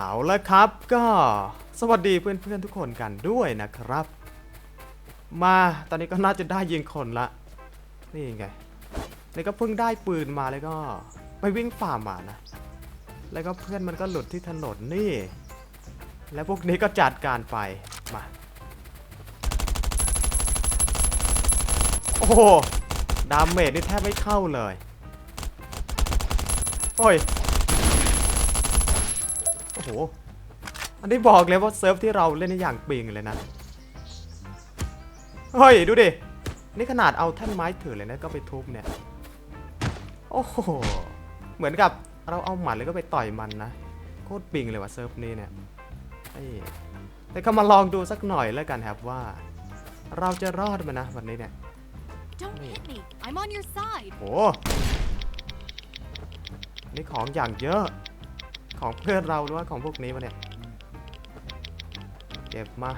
เอาละครับก็สวัสดีเพื่อนๆทุกคนกันด้วยนะครับ มาตอนนี้ก็น่าจะได้ยิงคนละ นี่ไงนี่ก็เพิ่งได้ปืนมาแล้วก็ไปวิ่งฝ่ามานะ แล้วก็เพื่อนมันก็หลุดที่ถนนนี่ แล้วพวกนี้ก็จัดการไปมาโอ้โหดาเมจนี่แทบไม่เข้าเลย โอ้ย หอันนี้บอกเลยว่าเซิร์ฟที่เราเล่นนี่อย่างปิงเลยนะ เฮ้ย ดูดิ นี่ขนาดเอาแท่นไม้ถือเลยนะก็ไปทุบเนี่ย โอ้โห เหมือนกับเราเอาหมัดเลยก็ไปต่อยมันนะ โคตรปิงเลยว่ะเซิร์ฟนี้เนี่ยเฮ้ยแต่ก็มาลองดูสักหน่อยแล้วกันครับว่า เราจะรอดไหมนะวันนี้เนี่ย Don't hit me. I'm on your side. โหนี่ของอย่างเยอะ ของเพื่อนเราหรือว่าของพวกนี้มาเนี่ย เก็บมา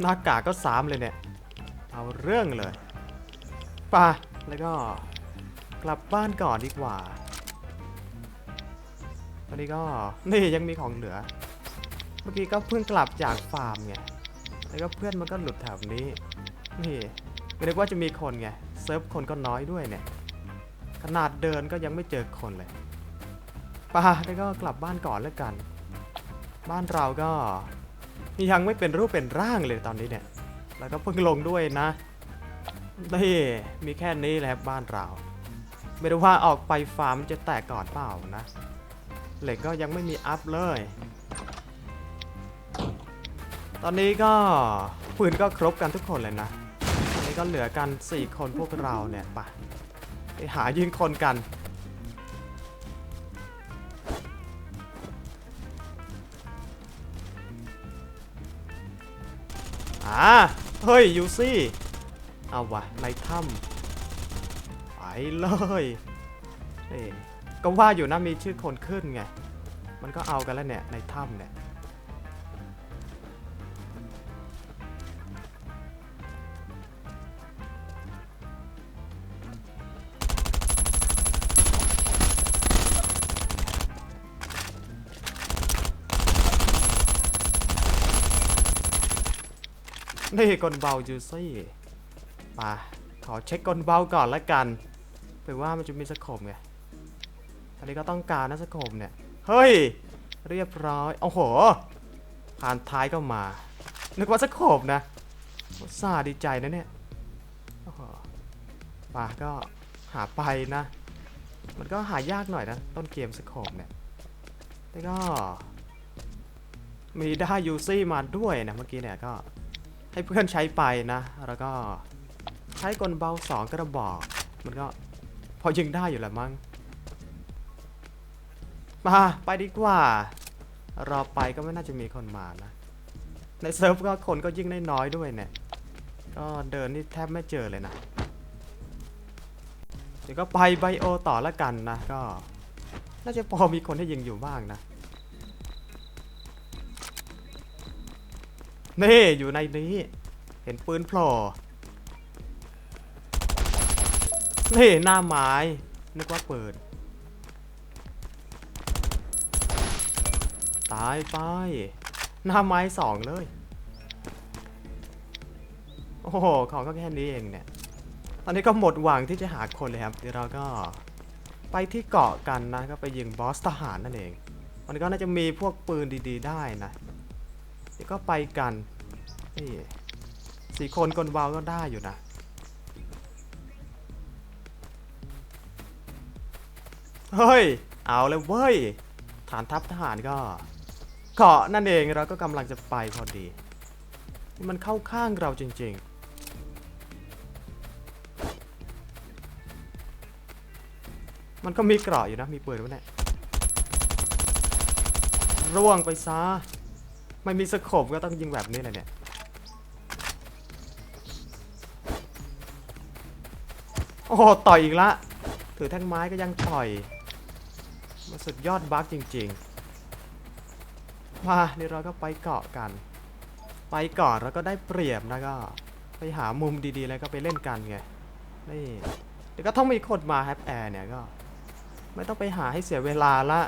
หน้ากากก็สามเลยเนี่ย เอาเรื่องเลยป่ะแล้วก็กลับบ้านก่อนดีกว่าตอนนี้ก็ นี่ยังมีของเหลือ เมื่อกี้ก็เพิ่งกลับจากฟาร์มไง แล้วก็เพื่อนมันก็หลุดแถวนี้ นี่ไม่นึกว่าจะมีคนไง เซิร์ฟคนก็น้อยด้วยเนี่ย ขนาดเดินก็ยังไม่เจอคนเลยป่าแล้วก็กลับบ้านก่อนแล้วกัน บ้านเราก็ยังไม่เป็นรูปเป็นร่างเลยตอนนี้เนี่ย แล้วก็เพิ่งลงด้วยนะนี่มีแค่นี้แหละบ้านเรา ไม่รู้ว่าออกไปฟาร์มจะแตกก่อนเปล่านะ เหล็กก็ยังไม่มีอัพเลย ตอนนี้ก็ปืนก็ครบกันทุกคนเลยนะ ก็เหลือกัน 4 คนพวกเราเนี่ยไปไปหายิงคนกัน อ่า เฮ้ย ยูซี่ เอาวะในถ้ำไปเลยเอ้ก็ว่าอยู่นะมีชื่อคนขึ้นไง มันก็เอากันแล้วเนี่ย ในถ้ำเนี่ย นี่กลเบาจูซี่มาขอเช็คกลเบาก่อนละกันเผื่อว่ามันจะมีสโคมไงอันนี้ก็ต้องการนะสโคมเนี่ย เฮ้ย เรียบร้อย โอ้โห ผ่านท้ายก็มา นึกว่าสโคมนะอุตส่าดีใจนะเนี่ยโอ้โหป่าก็หาไปนะ มันก็หายากหน่อยนะ ต้นเกมสโคมเนี่ย แต่ก็ มีได้ยูซี่มาด้วยนะเมื่อกี้เนี่ยก็ ให้เพื่อนใช้ไปนะ แล้วก็ใช้กลเบาสองกระบอก มันก็พอยิงได้อยู่แหละมั้ง มาไปดีกว่า รอไปก็ไม่น่าจะมีคนมานะ ในเซิร์ฟก็คนก็ยิ่งได้น้อยด้วยเนี่ย ก็เดินนี่แทบไม่เจอเลยนะ เดี๋ยวก็ไปไบโอต่อละกันนะ ก็ น่าจะพอมีคนให้ยิงอยู่บ้างนะ นี่อยู่ในนี้ เห็นปืนโผล่นี่หน้าไม้นึกว่าเปืนตายไป หน้าไม้สองเลย โอ้โหของก็แค่นี้เองเนี่ย ตอนนี้ก็หมดหวังที่จะหาคนเลยครับ เดี๋ยวเราก็ไปที่เกาะกันนะ ก็ไปยิงบอสทหารนั่นเอง มันก็น่าจะมีพวกปืนดี ๆ ได้นะ เดี๋ยวก็ไปกันนี่สี่คนกลวาวก็ได้อยู่นะเฮ้ย เอาเลยเว้ย ฐานทัพทหารก็เกาะนั่นเองเราก็กำลังจะไปพอดีมันเข้าข้างเราจริง ๆมันก็มีเกราะอยู่นะ มีปืนวะเนี่ย ร่วงไปซะ ไม่มีสโคปก็ต้องยิงแบบนี้เลยเนี่ย โอ้โหต่อยอีกละ ถือแท่งไม้ก็ยังต่อยมาสุดยอดบั๊กจริงๆ มาเดี๋ยวเราก็ไปเกาะกัน ไปก่อนแล้วก็ได้เปรียบนะก็ ไปหามุมดีๆแล้วก็ไปเล่นกันไง นี่ เดี๋ยวก็ต้องมีคนมาแฮปแอร์เนี่ยก็ ไม่ต้องไปหาให้เสียเวลาละ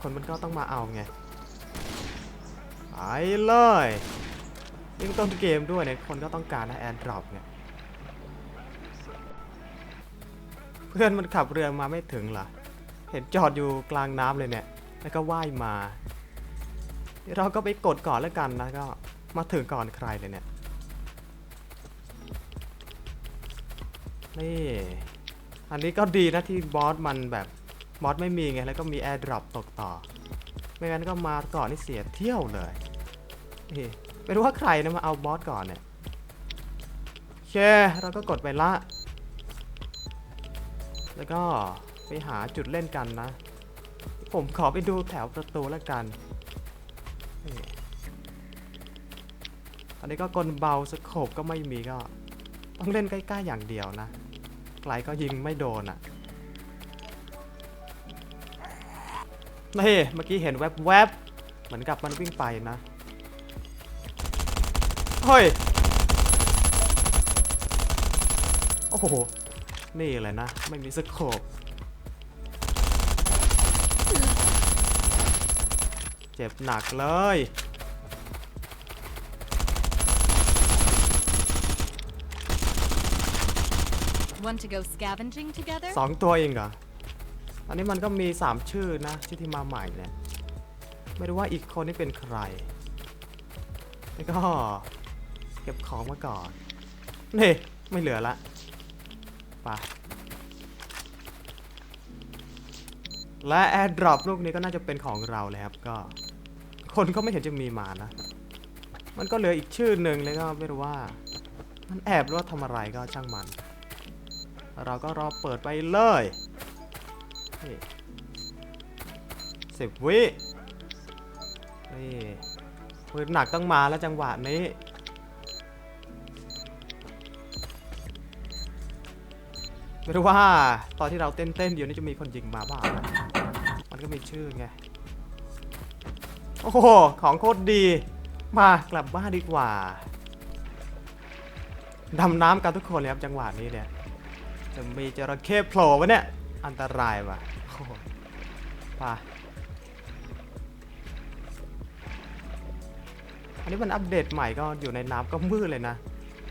คนมันก็ต้องมาเอาไง ไปเลยยิ่งต้นเกมด้วยเนี่ยคนก็ต้องการนะแอนดรอปเนี่ยเพื่อนมันขับเรือมาไม่ถึงเหรอเห็นจอดอยู่กลางน้ำเลยเนี่ยแล้วก็ว่ายมาเราก็ไปกดก่อนแล้วกันนะก็มาถึงก่อนใครเลยเนี่ยนี่อันนี้ก็ดีนะที่บอสมันแบบบอสไม่มีไงแล้วก็มีแอร์ดรอปตกต่อ ไม่งั้นก็มาก่อนนี่เสียเที่ยวเลยนี่ไม่รู้ว่าใครนะมาเอาบอสก่อนเนี่ยโอเคเราก็กดไปละ แล้วก็ไปหาจุดเล่นกันนะ ผมขอไปดูแถวประตูแล้วกันอันนี้ก็กลเบาสโคบก็ไม่มีก็ ต้องเล่นใกล้ๆอย่างเดียวนะ ไกลก็ยิงไม่โดนอะ นี่เมื่อกี้เห็นแวบๆ เหมือนกับมันวิ่งไปนะ เฮ้ย โอ้โห นี่เลยนะ ไม่มีสโคปเจ็บหนักเลย Want to go scavenging together? สองตัวเองเหรอ อันนี้มันก็มี 3 ชื่อนะที่อที่มาใหม่เนี่ยไม่รู้ว่าอีกคนนี่เป็นใครแล้วก็เก็บของมาก่อนนี่ไม่เหลือละไปและแอร์ดรอปลูกนี้ก็น่าจะเป็นของเราเลยครับก็ คนก็ไม่เห็นจะมีมานะ มันก็เหลืออีกชื่อหนึ่งเลยก็ไม่รู้ว่า มันแอบหรือว่าทำอะไรก็ช่างมัน เราก็รอเปิดไปเลย นี่สิบวินี่ปืนหนักต้องมาแล้วจังหวะนี้ ไม่รู้ว่าตอนที่เราเต้นๆอยู่นี่จะมีคนยิงมาบ้างมันก็มีชื่อไง โอ้โห ของโคตรดี มากลับบ้านดีกว่า ดำน้ำกันทุกคนเลยครับจังหวะนี้เนี่ย จะมีจระเข้โผล่วะเนี่ย อันตรายว่ะ ป่ะ อันนี้มันอัปเดตใหม่ก็อยู่ในน้ำก็มืดเลยนะ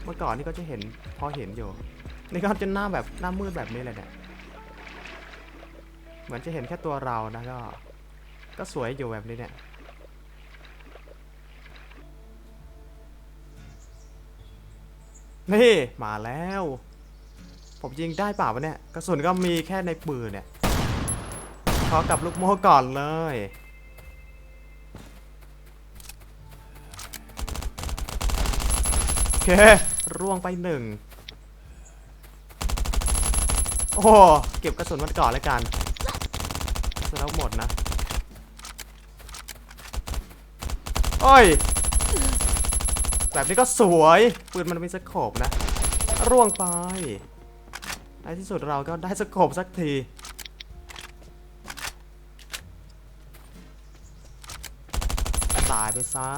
เมื่อก่อนนี่ก็จะเห็นพอเห็นอยู่ นี่ก็จะหน้าแบบหน้ามืดแบบนี้เลยเนี่ย เหมือนจะเห็นแค่ตัวเรานะก็ ก็สวยอยู่แบบนี้เนี่ยนี่ มาแล้ว ผมยิงได้เปล่าวะเนี่ย กระสุนก็มีแค่ในปืนเนี่ย ขอกับลูกโม่ก่อนเลย โอเค ร่วงไปหนึ่ง โอ้เก็บกระสุนมันก่อนแล้วกันสุนเราหมดนะ โอ้ย แบบนี้ก็สวย ปืนมันมีสโคปนะ ร่วงไปในที่สุดเราก็ได้สโคปสักที ไปซะ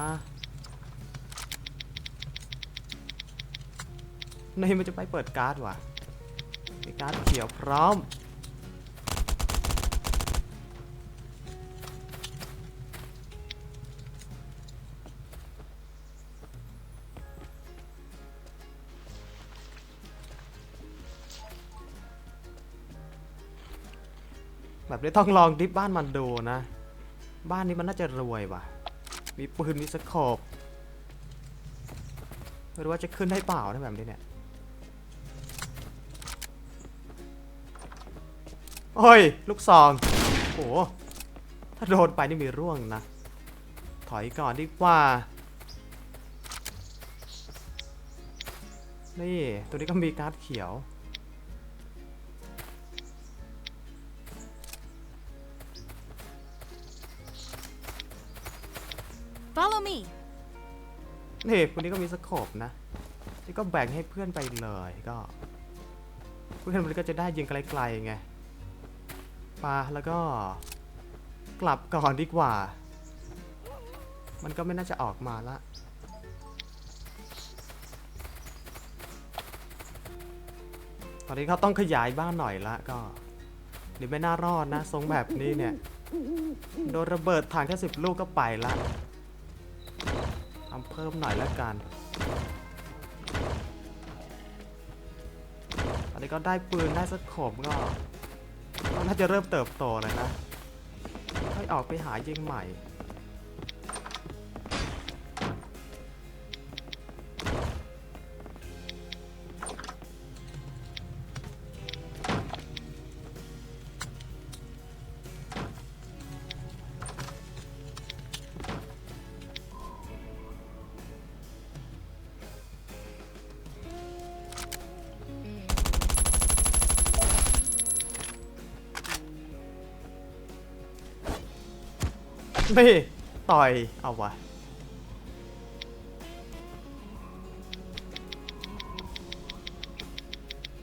นี่มันจะไปเปิดการ์ดว่ะมีการ์ดเขียวพร้อม แบบนี้ต้องลองดิฟบ้านมันดูนะ บ้านนี้มันน่าจะรวยว่ะ มีปืนมีสโคปไม่รู้ว่าจะขึ้นได้เปล่านะแบบนี้เนี่ยโอ้ย ลูกซอง โอ้โหถ้าโดนไปนี่มีร่วงนะ ถอยก่อนดีกว่า นี่ ตัวนี้ก็มีการ์ดเขียว Follow me. นี่คนนี้ก็มีสโคปนะ นี่ก็แบ่งให้เพื่อนไปเลยก็ เพื่อนมันก็จะได้ยิงไกลๆไงปาแล้วก็ กลับก่อนดีกว่า มันก็ไม่น่าจะออกมาละตอนนี้เขาต้องขยายบ้านหน่อยละก็เดี๋ยวไม่น่ารอดนะทรงแบบนี้เนี่ย โดนระเบิดถังแค่สิบลูกก็ไปละ ทำเพิ่มหน่อยแล้วกันตอนนี้ก็ได้ปืนได้สโคบก็ก็น่าจะเริ่มเติบโตเลยนะให้ออกไปหายิงใหม่ นี่ต่อย เอาวะ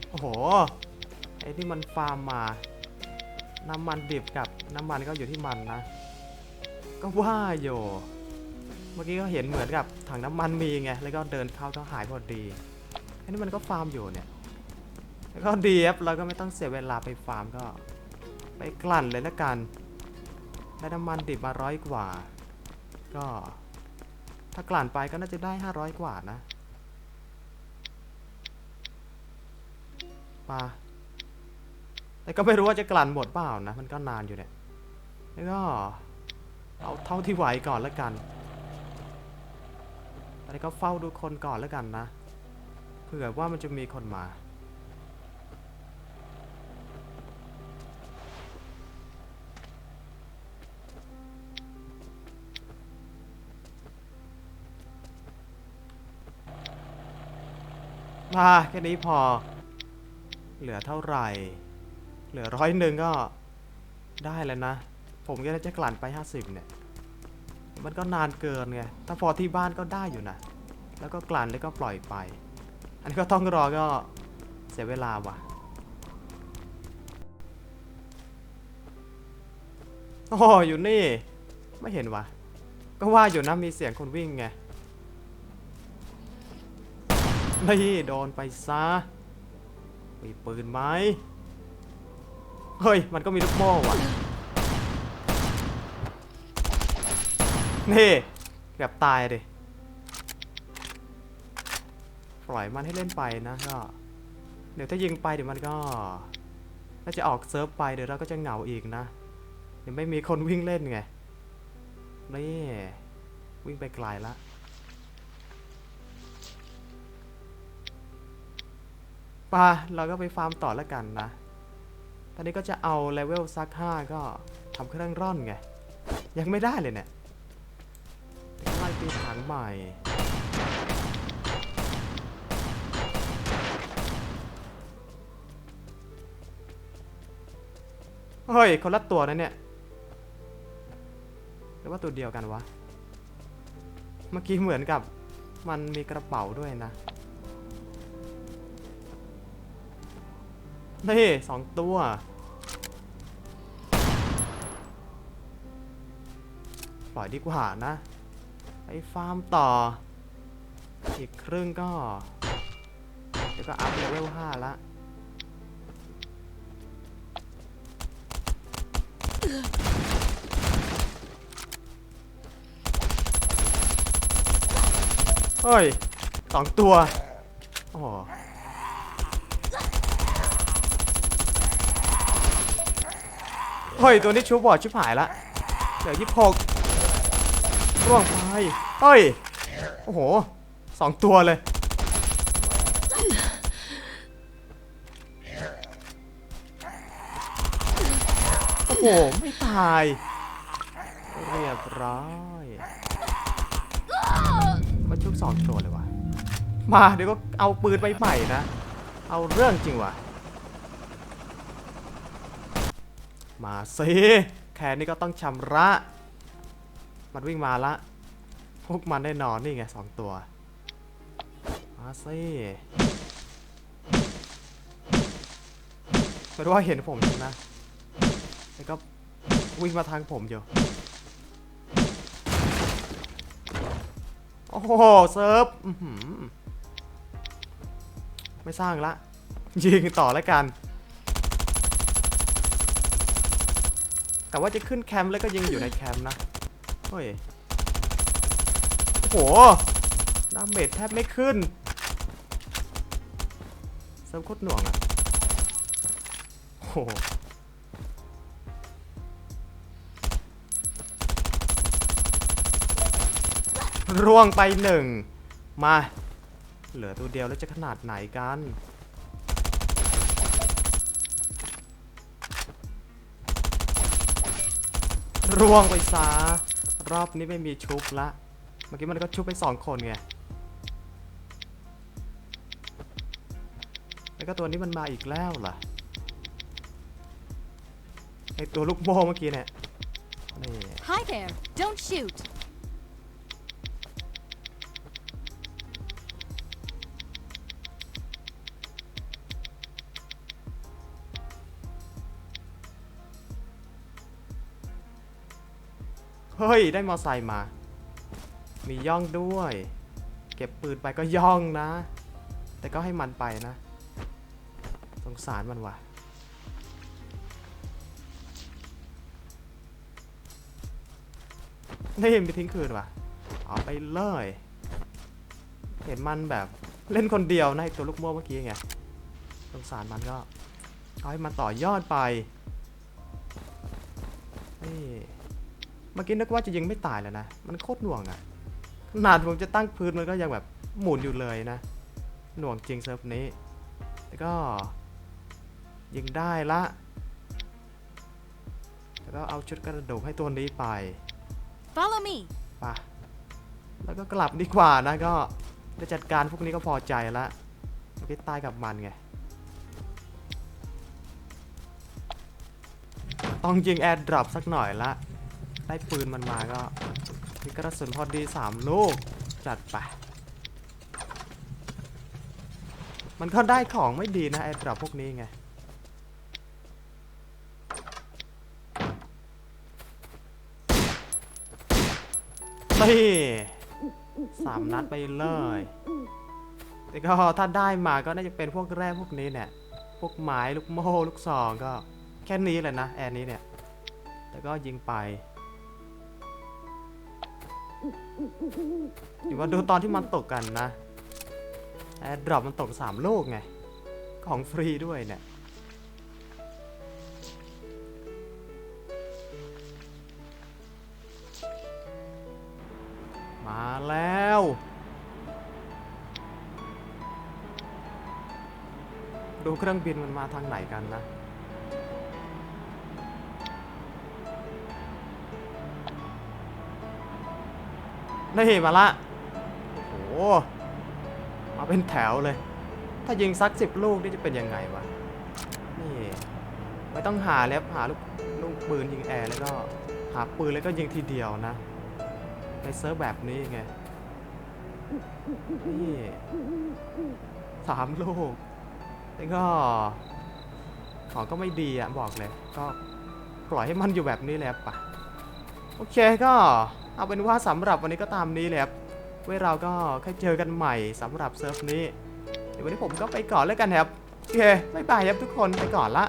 โอ้โห ไอ้ที่มันฟาร์มมา น้ำมันดิบกับน้ำมันก็อยู่ที่มันนะ ก็ว่าอยู่ เมื่อกี้ก็เห็นเหมือนกับถังน้ำมันมีไง แล้วก็เดินเข้าก็หายพอดี ไอ้นี่มันก็ฟาร์มอยู่เนี่ย แล้วก็ดีครับเราก็ไม่ต้องเสียเวลาไปฟาร์มก็ ไปกลั่นเลยละกัน ได้น้ำมันดิบมาร้อยกว่า ก็ ถ้ากลั่นไปก็น่าจะได้500กว่านะปาแต่ก็ไม่รู้ว่าจะกลั่นหมดเปล่านะ มันก็นานอยู่เนี่ย แล้วก็ เอาเท่าที่ไหวก่อนแล้วกันแล้วก็เฝ้าดูคนก่อนแล้วกันนะ เผื่อว่ามันจะมีคนมา มาแค่นี้พอ เหลือเท่าไหร่ เหลือร้อยหนึ่งก็ได้แล้วนะ ผมก็จะกลั่นไป 50 เนี่ย มันก็นานเกินไง ถ้าพอที่บ้านก็ได้อยู่นะ แล้วก็กลั่นแล้วก็ปล่อยไป อันนี้ก็ต้องรอก็เสียเวลาว่ะ โอ้อยู่นี่ ไม่เห็นวะ ก็ว่าอยู่นะมีเสียงคนวิ่งไง นี่โดนไปซะมีปืนไหมเฮ้ย มันก็มีลูกโม่ว่ะ นี่เกือบตายดิ ปล่อยมันให้เล่นไปนะก็ เดี๋ยวถ้ายิงไปเดี๋ยวมันก็ น่าจะออกเซิร์ฟไปเดี๋ยวเราก็จะเหงาอีกนะ เดี๋ยวไม่มีคนวิ่งเล่นไง นี่ วิ่งไปไกลละ ปเราก็ไปฟาร์มต่อแล้วกันนะ ตอนนี้ก็จะเอาเลเวลซัก5ก็ทำเครื่องร่อนไง ยังไม่ได้เลยเนี่ยเดี๋ยวไล่ตีถังใหม่เฮ้ยคนละตัวนะเนี่ยหรือว่าตัวเดียวกันวะ เมื่อกี้เหมือนกับมันมีกระเป๋าด้วยนะ นี่สองตัว ปล่อยดีกว่านะไปฟาร์มต่อ อีกครึ่งก็ เดี๋ยวก็อัพเลเวล5ละเฮ้ยสองตัว โอ้โห เฮ้ย ตัวนี้ชูบอร์ดชิบหายละเหลือยี่หกร่วงไปเฮ้ย โอ้โหสองตัวเลย โอ้โห ไม่ตาย เรียบร้อยมาชุบสองตัวเลยวะมาเดี๋ยวก็เอาปืนไปใหม่นะ เอาเรื่องจริงวะ มาสิแค่นี้ก็ต้องชำระ มันวิ่งมาละ พวกมันแน่นอนนี่ไงสองตัว มาสิไม่รู้ว่าเห็นผมใช่ไหมแล้วก็วิ่งมาทางผมอยู่ โอ้โหเซิร์ฟไม่สร้างละ ยิงต่อแล้วกัน แต่ว่าจะขึ้นแคมป์แล้วก็ยิงอยู่ในแคมป์นะเฮ้ยโอ้โหดาเมจแทบไม่ขึ้นเซิร์ฟโคตรหน่วงอะโอ้โหร่วงไปหนึ่งมา เหลือตัวเดียวแล้วจะขนาดไหนกัน ร่วงไปซะรอบนี้ไม่มีชุบละ เมื่อกี้มันก็ชุบไปสองคนไง แล้วก็ตัวนี้มันมาอีกแล้วล่ะ ไอตัวลูกโม่เมื่อกี้เนี่ย นี่ Hi there. Don't shoot. ฮ้ย ได้มอไซค์มา มีย่องด้วย เก็บปืนไปก็ย่องนะ แต่ก็ให้มันไปนะ สงสารมันว่ะนี่มีทิ้งคืนว่ะ เอาไปเลย เห็นมันแบบเล่นคนเดียวนะตัวลูกโม่เมื่อกี้ไง สงสารมันก็ เอาให้มันต่อยอดไปนี่ เมื่อกี้นึกว่าจะยิงไม่ตายแล้วนะ มันโคตรหน่วงอะ่ะขนาดผมจะตั้งพื้นมันก็ยังแบบหมุนอยู่เลยนะ หน่วงจริงเซิร์ฟนี้ แล้วก็ ยิงได้ละ แล้วก็เอาชุดกระดูกให้ตัวนี้ไป Follow me. ไปะแล้วก็กลับดีกว่านะก็จะจัดการพวกนี้ก็พอใจละเมื่อกี้ตายกับมันไง ต้องยิงแอร์ดรอปสักหน่อยละ ได้ปืนมันมาก็มีกระสุนพอดี3ลูก จัดไป มันก็ได้ของไม่ดีนะแอร์ดรอพวกนี้ไงนี่สามนัดไปเลยแต่ก็ถ้าได้มาก็น่าจะเป็นพวกแร่พวกนี้เนี่ย พวกไม้ลูกโม่ลูกซองก็แค่นี้เลยนะแอนนี้เนี่ย แต่ก็ยิงไป อยู่ว่าดูตอนที่มันตกกันนะแอร์ดรอปมันตก3ลูกไง ของฟรีด้วยเนี่ย มาแล้ว ดูเครื่องบินมันมาทางไหนกันนะ นี่มาละ โอ้โห มาเป็นแถวเลย ถ้ายิงสักสิบลูกนี่จะเป็นยังไงวะ นี่ไม่ต้องหาแล้วหาลูกลูกปืนยิงแอร์แล้วก็หาปืนแล้วก็ยิงทีเดียวนะ ในเซิร์ฟแบบนี้ไง นี่สามลูก แล้วก็ ของก็ไม่ดีอะบอกเลย ก็ปล่อยให้มันอยู่แบบนี้แหละปะโอเคก็ เอาเป็นว่าสำหรับวันนี้ก็ตามนี้แหละครับไว้เราก็ค่อยเจอกันใหม่สำหรับเซิร์ฟนี้ เดี๋ยววันนี้ผมก็ไปก่อนแล้วกันครับ โอเคบายบายครับทุกคนไปก่อนละ